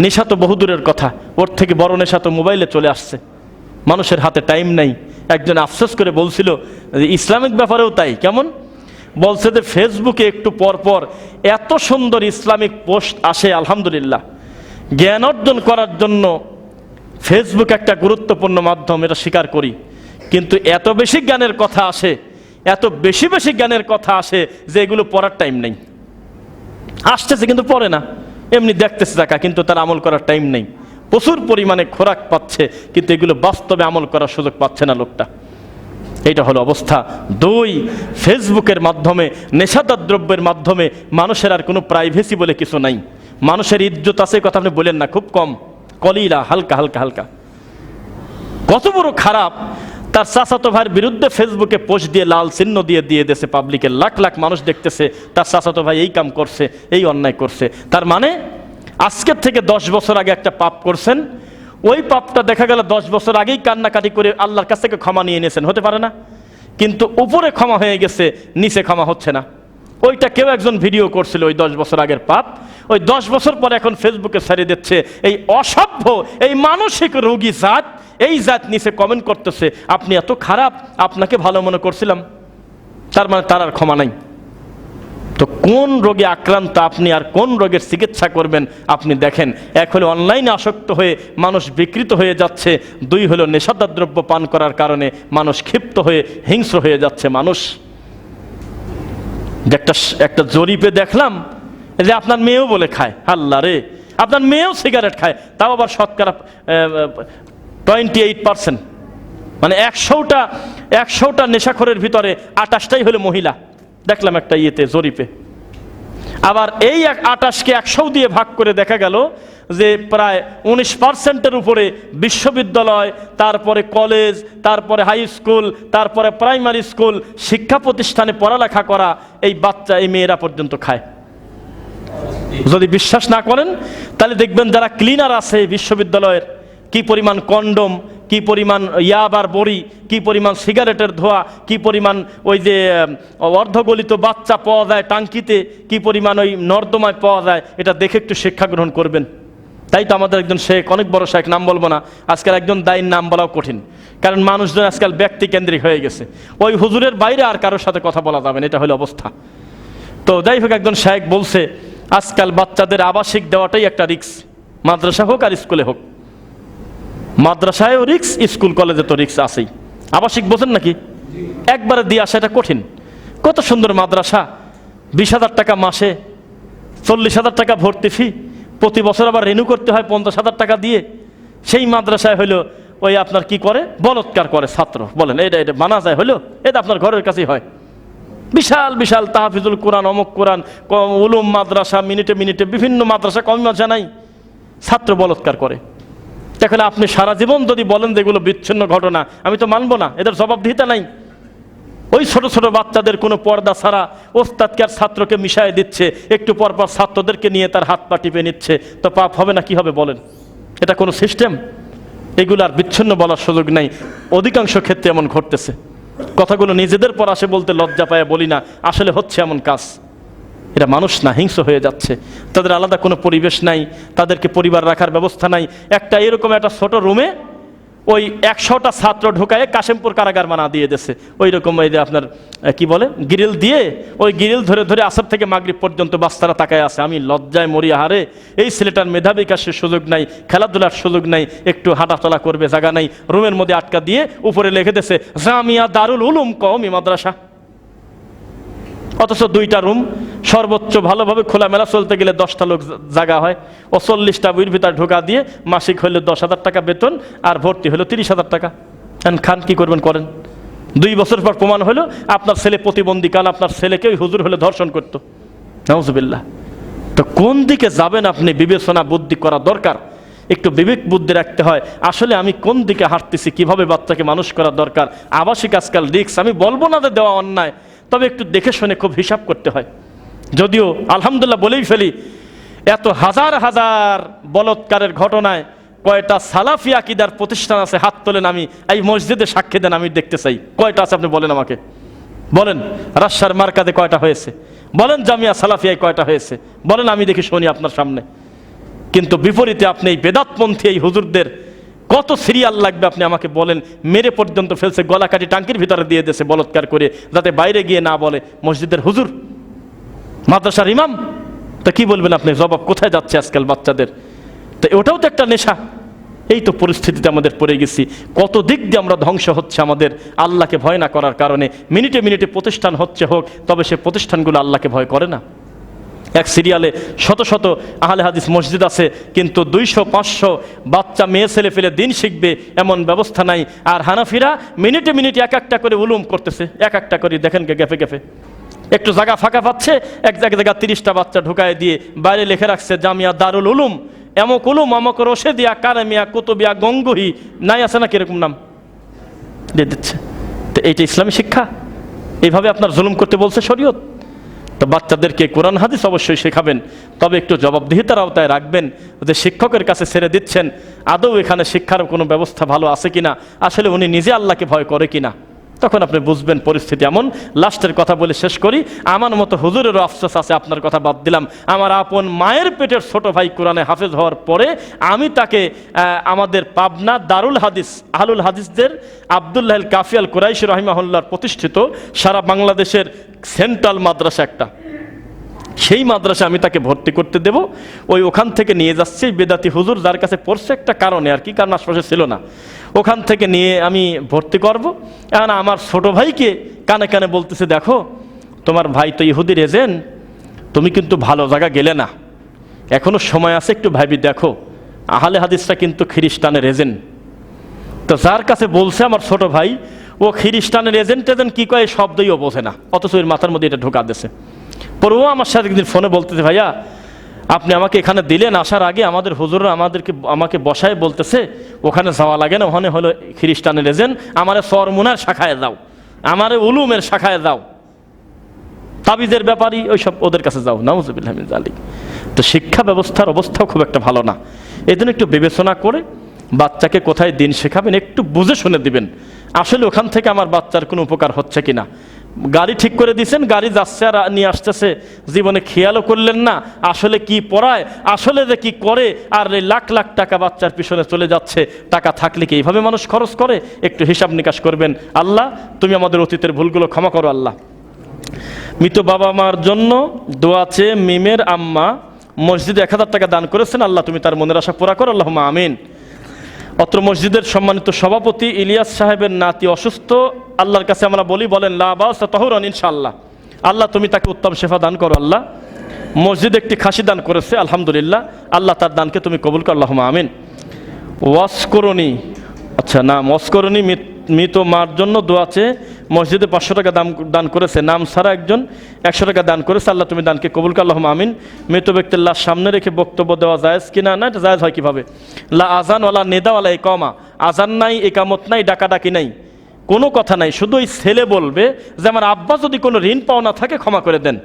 নেশা তো বহুদূরের কথা। ওর থেকে বড় নেশা তো মোবাইলে চলে আসছে। মানুষের হাতে টাইম নাই। একজন আফসোস করে বলছিল, যে ইসলামিক ব্যাপারেও তাই, কেমন? বলছে যে, ফেসবুকে একটু পর পর এত সুন্দর ইসলামিক পোস্ট আসে, আলহামদুলিল্লাহ। জ্ঞান অর্জন করার জন্য ফেসবুক একটা গুরুত্বপূর্ণ মাধ্যম, এটা স্বীকার করি। কিন্তু এত বেশি জ্ঞানের কথা আসে, এত বেশি বেশি জ্ঞানের কথা আসে যে এগুলো পড়ার টাইম নেই। আসতেছে কিন্তু পড়ে না। এমনি দেখতেছে টাকা কিন্তু তার আমল করার টাইম নেই। প্রচুর পরিমাণে খোরাক পাচ্ছে, কিন্তু এগুলো বাস্তবে আমল করার সুযোগ পাচ্ছে না লোকটা। এইটা হলো অবস্থা। দুই, ফেসবুকের মাধ্যমে, নেশাদার দ্রব্যের মাধ্যমে মানুষের আর কোনো প্রাইভেসি বলে কিছু নাই। মানুষের ইজ্জত আছে কথা আপনি বলেন না, খুব কম। কলিলা, হালকা হালকা হালকা। কত বড় খারাপ তার চাচাতো ভাইয়ের বিরুদ্ধে ফেসবুকে পোস্ট দিয়ে লাল চিহ্ন দিয়ে দিয়ে দেশে পাবলিকের লাখ লাখ মানুষ দেখতেছে, তার চাচাতো ভাই এই কাম করছে, এই অন্যায় করছে। তার মানে আজকের থেকে দশ বছর আগে একটা পাপ করছেন, ওই পাপটা দেখা গেল দশ বছর আগেই কান্নাকাটি করে আল্লাহর কাছ থেকে ক্ষমা নিয়ে নিয়েছেন, হতে পারে না। কিন্তু উপরে ক্ষমা হয়ে গেছে, নিচে ক্ষমা হচ্ছে না। ওইটা কেউ একজন ভিডিও করছিল ওই দশ বছর আগের পাপ। ওই দশ বছর পর এখন ফেসবুকে ছাড়িয়ে দিচ্ছে, এই অসভ্য, এই মানসিক রোগী জাত, এই জাত নিচে কমেন্ট করতেছে, আপনি এত খারাপ, আপনাকে ভালো মনে করছিলাম। তার মানে তার আর ক্ষমা নাই। তো কোন রোগে আক্রান্ত আপনি আর কোন রোগের চিকিৎসা করবেন আপনি দেখেন, এক হলো অনলাইনে আসক্ত হয়ে মানুষ বিকৃত হয়ে যাচ্ছে, দুই হলো নেশাদার দ্রব্য পান করার কারণে মানুষ ক্ষিপ্ত হয়ে হিংস্র হয়ে যাচ্ছে মানুষ। যে একটা একটা জরিপে দেখলাম যে আপনার মেয়েও বলে খায়। হাল্লা রে। আপনার মেয়েও সিগারেট খায়। তাও আবার শতকরা টোয়েন্টি এইট পার্সেন্ট মানে একশোটা একশোটা নেশাখরের ভিতরে আটাশটাই হলো মহিলা। দেখলাম একটা ইয়েতে জরিপে। আবার এই আটাশকে একশো দিয়ে ভাগ করে দেখা গেল যে প্রায় উনিশ পার্সেন্টের উপরে বিশ্ববিদ্যালয়, তারপরে কলেজ, তারপরে হাই স্কুল তারপরে প্রাইমারি স্কুল শিক্ষা প্রতিষ্ঠানে পড়ালেখা করা এই বাচ্চা, এই মেয়েরা পর্যন্ত খায়। যদি বিশ্বাস না করেন, তাহলে দেখবেন যারা ক্লিনার আছে বিশ্ববিদ্যালয়ের, কি পরিমাণ কন্ডম, কি পরিমাণ ইয়াবার বড়ি, কি পরিমাণ সিগারেটের ধোয়া, কি পরিমাণ ওই যে অর্ধগলিত বাচ্চা পাওয়া যায় টাঙ্কিতে, কি পরিমাণ ওই নর্দমায় পাওয়া যায়, এটা দেখে একটু শিক্ষা গ্রহণ করবেন। তাই তো আমাদের একজন শেখ, অনেক বড় শেখ, নাম বলব না। আজকাল একজন দায়ীর নাম বলাও কঠিন। কারণ মানুষজন আজকাল ব্যক্তি কেন্দ্রিক হয়ে গেছে। ওই হুজুরের বাইরে আর কারোর সাথে কথা বলা যাবে না, এটা হলো অবস্থা। তো যাই হোক, একজন শেখ বলছে, আজকাল বাচ্চাদের আবাসিক দেওয়াটাই একটা রিক্স মাদ্রাসা হোক আর স্কুলে হোক। মাদ্রাসায়ও রিক্স স্কুল কলেজে তো রিক্স আছেই। আবাসিক বোঝেন নাকি? একবারে দিয়ে আসা এটা কঠিন। কত সুন্দর মাদ্রাসা। বিশ হাজার টাকা মাসে, চল্লিশ হাজার টাকা ভর্তি ফি প্রতি বছর আবার রেনু করতে হয় পঞ্চাশ হাজার টাকা দিয়ে। সেই মাদ্রাসায় হইল, ওই আপনার কি করে? বলৎকার করে ছাত্র। বলেন এটা এটা মানা যায় হইল? এটা আপনার ঘরের কাছেই হয়। বিশাল বিশাল তাহাফিজুল কোরআন, অমুক কোরআন উলুম মাদ্রাসা, মিনিটে মিনিটে বিভিন্ন মাদ্রাসা কম মাদ্রাসা নাই। ছাত্র বলৎকার করে। তাহলে আপনি সারা জীবন যদি বলেন যে এগুলো বিচ্ছিন্ন ঘটনা, আমি তো মানবো না, এদের জবাবদিহিতা নাই। ওই ছোট ছোট বাচ্চাদের কোনো পর্দা ছাড়া ওস্তাদকে আর ছাত্রকে মিশায় দিচ্ছে, একটু পর পর ছাত্রদেরকে নিয়ে তার হাত পা টিপে নিচ্ছে। তো পাপ হবে না, কি হবে বলেন? এটা কোনো সিস্টেম? এগুলো আর বিচ্ছিন্ন বলার সুযোগ নাই। অধিকাংশ ক্ষেত্রে এমন ঘটতেছে। কথাগুলো নিজেদের পর আসে বলতে লজ্জা পায়, বলি না, আসলে হচ্ছে এমন কাজ। এটা মানুষ না হিংস হয়ে যাচ্ছে। তাদের আলাদা কোনো পরিবেশ নাই, তাদেরকে পরিবার রাখার ব্যবস্থা নাই। একটা এরকম একটা ছোট রুমে ওই একশোটা ছাত্র ঢোকায় কাশেমপুর কারাগার মানা দিয়ে দেশে ওই রকম এই যে আপনার কি বলে, গ্রিল দিয়ে ওই গ্রিল ধরে ধরে আসর থেকে মাগরিব পর্যন্ত বাস্তারা তাকায় আছে। আমি লজ্জায় মরি হারে এই ছেলেটার মেধা বিকাশের সুযোগ নাই, খেলাধুলার সুযোগ নাই, একটু হাঁটাচলা করবে, জায়গা নাই। রুমের মধ্যে আটকা দিয়ে উপরে লেখে দেশে জামিয়া দারুল উলুম কওমি মাদ্রাসা। অথচ দুইটা রুম, সর্বোচ্চ ভালোভাবে খোলামেলা চলতে গেলে দশটা লোক জায়গা হয়। ও চল্লিশটা বইয়ের ভিতর ঢোকা দিয়ে মাসিক হইলে দশ হাজার টাকা বেতন আর ভর্তি হলো তিরিশ হাজার টাকা। খান কি করবেন করেন? দুই বছর পর প্রমাণ হলো আপনার ছেলে প্রতিবন্ধী, কাল আপনার ছেলেকে ওই হুজুর হলে ধর্ষণ করতো। নজবিল্লা তো কোন দিকে যাবেন আপনি? বিবেচনা বুদ্ধি করা দরকার। একটু বিবেক বুদ্ধি রাখতে হয়। আসলে আমি কোন দিকে হাঁটতেছি? কীভাবে বাচ্চাকে মানুষ করা দরকার? আবাসিক আজকাল রিক্স আমি বলব না যে দেওয়া অন্যায়। তবে একটু দেখে শুনে খুব হিসাব করতে হয়। যদিও আলহামদুলিল্লাহ বলেই ফেলি, এত হাজার হাজার বলৎকারের ঘটনায় কয়টা সালাফি আকিদার প্রতিষ্ঠান আছে হাত তোলেন আমি, এই মসজিদে সাক্ষী দেন আমি দেখতে চাই। কয়টা আছে আপনি বলেন আমাকে? বলেন রাজশার মার্কাতে কয়টা হয়েছে? বলেন, জামিয়া সালাফিয়ায় কয়টা হয়েছে? বলেন, আমি দেখি শুনি আপনার সামনে। কিন্তু বিপরীতে আপনি এই বেদাতপন্থী এই হুজুরদের কত সিরিয়াল লাগবে আপনি আমাকে বলেন। মেরে পর্যন্ত ফেলছে, গলা কাটি টাঙ্কির ভিতরে দিয়ে দিয়েছে বলৎকার করে, যাতে বাইরে গিয়ে না বলে। মসজিদের হুজুর, মাদ্রাসার ইমাম, তা কি বলবেন আপনি? জবাব কোথায় যাচ্ছে আজকাল বাচ্চাদের? তো ওটাও তো একটা নেশা। এই তো পরিস্থিতিতে আমাদের পড়ে গেছি। কত দিক দিয়ে আমরা ধ্বংস হচ্ছে আমাদের আল্লাহকে ভয় না করার কারণে। মিনিটে মিনিটে প্রতিষ্ঠান হচ্ছে হোক, তবে সে প্রতিষ্ঠানগুলো আল্লাহকে ভয় করে না। এক সিরিয়ালে শত শত আহলে হাদিস মসজিদ আছে, কিন্তু দুইশো, পাঁচশো বাচ্চা, মেয়ে, ছেলে ফেলে দিন শিখবে এমন ব্যবস্থা নাই। আর হানাফিরা মিনিটে মিনিটে এক একটা করে উলুম করতেছে, এক একটা করে দেখেন কে গেফে গেফে। একটু জায়গা ফাঁকা পাচ্ছে, এক এক জায়গা তিরিশটা বাচ্চা ঢুকায় দিয়ে বাইরে লিখে রাখছে, জামিয়া দারুল উলুম। এমক উলুম, আমক রশেদিয়া, কারামিয়া, কুতুবিয়া, গঙ্গুহি, নাই আছে না কীরকম নাম? দিয়ে দিচ্ছে। তো এইটা ইসলামী শিক্ষা। এইভাবে আপনার জুলুম করতে বলছে শরীয়ত। তো বাচ্চাদেরকে কোরআন, হাদিস অবশ্যই শেখাবেন। তবে একটু জবাবদিহিতার আওতায় রাখবেন যে শিক্ষকের কাছে ছেড়ে দিচ্ছেন, আদৌ এখানে শিক্ষার কোনো ব্যবস্থা ভালো আছে কিনা? আসলে উনি নিজে আল্লাহকে ভয় করে কিনা? তখন আপনি বুঝবেন পরিস্থিতি এমন। লাস্টের কথা বলে শেষ করি। আমার মতো হুজুরেরও আফসোস আছে, আপনার কথা বাদ দিলাম। আমার আপন মায়ের পেটের ছোট ভাই কোরআনে হাফেজ হওয়ার পরে আমি তাকে আমাদের পাবনা দারুল হাদিস, আহলুল হাদিসদের আবদুল্লাহ কাফিয়াল কুরাইশ রহিমাহুল্লার প্রতিষ্ঠিত সারা বাংলাদেশের সেন্ট্রাল মাদ্রাসা একটা। সেই মাদ্রাসা আমি তাকে ভর্তি করতে দেব। ওই ওখান থেকে নিয়ে যাচ্ছি। বেদাতি হুজুর যার কাছে পড়ছে একটা কারণে আর কি, কারণ আশপাশে ছিল না। ওখান থেকে নিয়ে আমি ভর্তি করব। এখন আমার ছোট ভাইকে কানে কানে বলতেছে, দেখো, তোমার ভাই তো ইহুদির এজেন্ট, তুমি কিন্তু ভালো জায়গা গেলে না। এখনও সময় আছে একটু ভাবি, দেখো, আহলে হাদিসটা কিন্তু খ্রিস্টানের এজেন্ট। তো যার কাছে বলছে আমার ছোট ভাই, ও খ্রিস্টানের এজেন্ট এজেন্ট কী কয়? শব্দই ও বোঝে না। অথচ এর মাথার মধ্যে এটা ঢোকা দিছে পরে ও আমার সাথে একদিন ফোনে বলতেছে, ভাইয়া আপনি আমাকে এখানে দিলেন, আসার আগে আমাদের হুজুররা আমাদেরকে, আমাকে বসায় বলতেছে, ওখানে যাওয়া লাগে না, ওখানে হলো খ্রিস্টানের এজেন্ট, আমারে সরমুনার শাখায় দাও আমারে উলুমের শাখায় দাও তাবিজের ব্যাপারই ওই সব ওদের কাছে যাও, নাউজুবিল্লাহ মিন তো শিক্ষা ব্যবস্থার অবস্থাও খুব একটা ভালো না। এই একটু বিবেচনা করে বাচ্চাকে কোথায় দিন শেখাবেন, একটু বুঝে শুনে দিবেন। আসলে ওখান থেকে আমার বাচ্চার কোনো উপকার হচ্ছে কিনা? গাড়ি ঠিক করে দিয়েছেন গাড়ি যাচ্ছে আর নিয়ে আসতেছে। জীবনে খেয়ালও করলেন না, আসলে কি পড়ায়, আসলে যে কি করে, আর এই লাখ লাখ টাকা বাচ্চার পিছনে চলে যাচ্ছে। টাকা থাকলে কি এইভাবে মানুষ খরচ করে? একটু হিসাব নিকাশ করবেন। আল্লাহ, তুমি আমাদের অতীতের ভুলগুলো ক্ষমা করো আল্লাহ। মৃত বাবা মার জন্য দোয়াচে মিমের আম্মা মসজিদে এক হাজার টাকা দান করেছেন। আল্লাহ, তুমি তার মনের আশা পুরা করো। আল্লাহ আমিন। অত্র মসজিদের সম্মানিত সভাপতি ইলিয়াস সাহেবের নাতি অসুস্থ। আল্লাহর কাছে আমরা বলি, বলেন লাবাস তহরন ইনশাআল্লাহ। আল্লাহ, তুমি তাকে উত্তম শেফা দান করো, আল্লাহ। মসজিদ একটি খাসি দান করেছে, আলহামদুলিল্লাহ। আল্লাহ তার দানকে তুমি কবুল করো আল্লাহ আমিন। ওয়াসকরণী আচ্ছা নাম ওয়াসকরণী মৃত মার জন্য দোয়াছে মসজিদে পাঁচশো টাকা দাম দান করেছে। নাম ছাড়া একজন একশো টাকা দান করেছে। আল্লাহ তুমি দানকে কবুল করলাম আমিন। মৃত ব্যক্তির লাশ সামনে রেখে বক্তব্য দেওয়া জায়েজ কিনা না? এটা জায়েজ হয় কীভাবে? লা আজান ওলা নেদাওয়ালা এই কমা আজান নাই একামত নাই, ডাকাডাকি নাই। কোনো কথা নাই। শুধু ওই ছেলে বলবে যে, আমার আব্বা যদি কোনো ঋণ পাওনা থাকে, ক্ষমা করে দেন।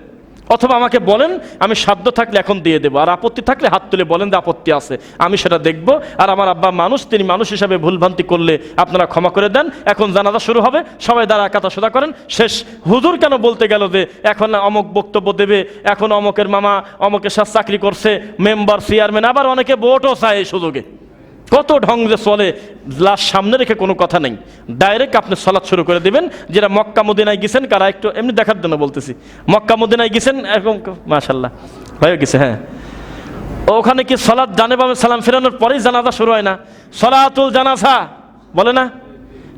অথবা আমাকে বলেন, আমি সাধ্য থাকলে এখন দিয়ে দেবো। আর আপত্তি থাকলে হাত তুলে বলেন যে আপত্তি আছে। আমি সেটা দেখব। আর আমার আব্বা মানুষ, তিনি মানুষ হিসাবে ভুলভ্রান্তি করলে আপনারা ক্ষমা করে দেন। এখন জানাজা শুরু হবে। সবাই দ্বারা কাতা সোদা করেন। শেষ। হুজুর কেন বলতে গেল যে এখন অমক বক্তব্য দেবে? এখন অমকের মামা, অমকের সাথে চাকরি করছে, মেম্বার, চেয়ারম্যান, আবার অনেকে ভোটও চায় এই সুযোগে। কত ঢং যে চলে, লাশ সামনে রেখে কোনো কথা নেই। ডাইরেক্ট আপনি সলাদ শুরু করে দিবেন, যেটা মক্কা মদিনায় গেছেন, কারা একটু এমনি দেখার জন্য বলতেছি। মক্কা মদিনায় গেছেন এরকম মাশাল্লাহ হয়ে গেছে হ্যাঁ। ওখানে কি সলাদ জানে পাবে সালাম ফেরানোর পরেই জানাজা শুরু হয় না? সলাতুল জানাজা, বলে না?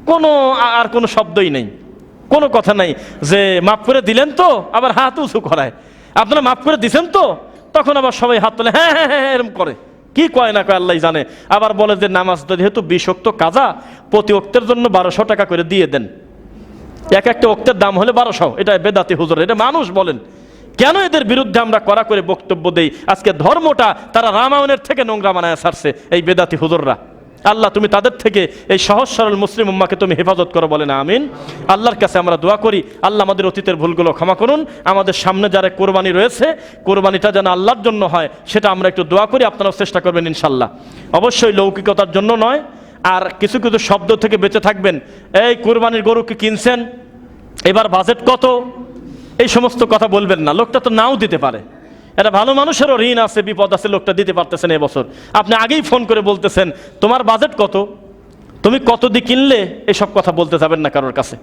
কোনো আর কোনো শব্দই নেই। কোনো কথা নাই যে মাফ করে দিলেন তো, আবার হাত উঁচু করায়। আপনারা মাফ করে দিছেন তো, তখন আবার সবাই হাত তোলে হ্যাঁ হ্যাঁ হ্যাঁ এরকম করে। কি কয় না কয়, আল্লাহ জানে। আবার বলে যে নামাজ যেহেতু বিষক্ত কাজা, প্রতি অক্তের জন্য বারোশো টাকা করে দিয়ে দেন। এক একটা অক্তের দাম হলে বারোশো, এটা বেদাতি হুজুর, এটা মানুষ বলেন। কেন এদের বিরুদ্ধে আমরা করা করে বক্তব্য দেই? আজকে ধর্মটা তারা রামায়ণের থেকে নোংরা বানায় সারছে এই বেদাতি হুজুররা। আল্লাহ, তুমি তাদের থেকে এই সহজ সরল মুসলিম উম্মাকে তুমি হেফাজত করো বলে না, আমিন। আল্লাহর কাছে আমরা দোয়া করি, আল্লাহ আমাদের অতীতের ভুলগুলো ক্ষমা করুন, আমাদের সামনে যারা কোরবানি রয়েছে, কোরবানিটা যেন আল্লাহর জন্য হয়, সেটা আমরা একটু দোয়া করি, আপনারাও চেষ্টা করবেন ইনশাল্লাহ অবশ্যই লৌকিকতার জন্য নয়, আর কিছু কিছু শব্দ থেকে বেঁচে থাকবেন। এই কোরবানির গরুকে কিনছেন? এবার বাজেট কত? এই সমস্ত কথা বলবেন না, লোকটা তো নাও দিতে পারে। এটা ভালো মানুষেরও ঋণ আছে, বিপদ আছে, লোকটা দিতে পারতেছেন এবছর। আপনি আগেই ফোন করে বলতেছেন, তোমার বাজেট কত? তুমি কত দিয়ে কিনলে? এসব কথা বলতে যাবেন না কারোর কাছে।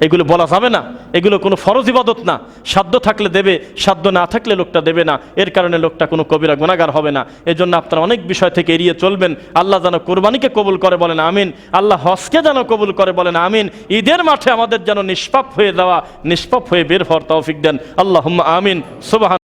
এগুলো বলা যাবে না। এগুলো কোনো ফরজ ইবাদত না। সাধ্য থাকলে দেবে, সাধ্য না থাকলে লোকটা দেবে না। এর কারণে লোকটা কোনো কবিরা গুণাগার হবে না। এজন্য আপনারা অনেক বিষয় থেকে এড়িয়ে চলবেন। আল্লাহ যেন কোরবানিকে কবুল করে বলেন, আমিন। আল্লাহ হজকে যেন কবুল করে বলেন, আমিন। ঈদের মাঠে আমাদের যেন নিষ্পাপ হয়ে যাওয়া, নিষ্পাপ হয়ে বের হওয়ার তৌফিক দেন। আল্লাহ আমিন। সুবাহ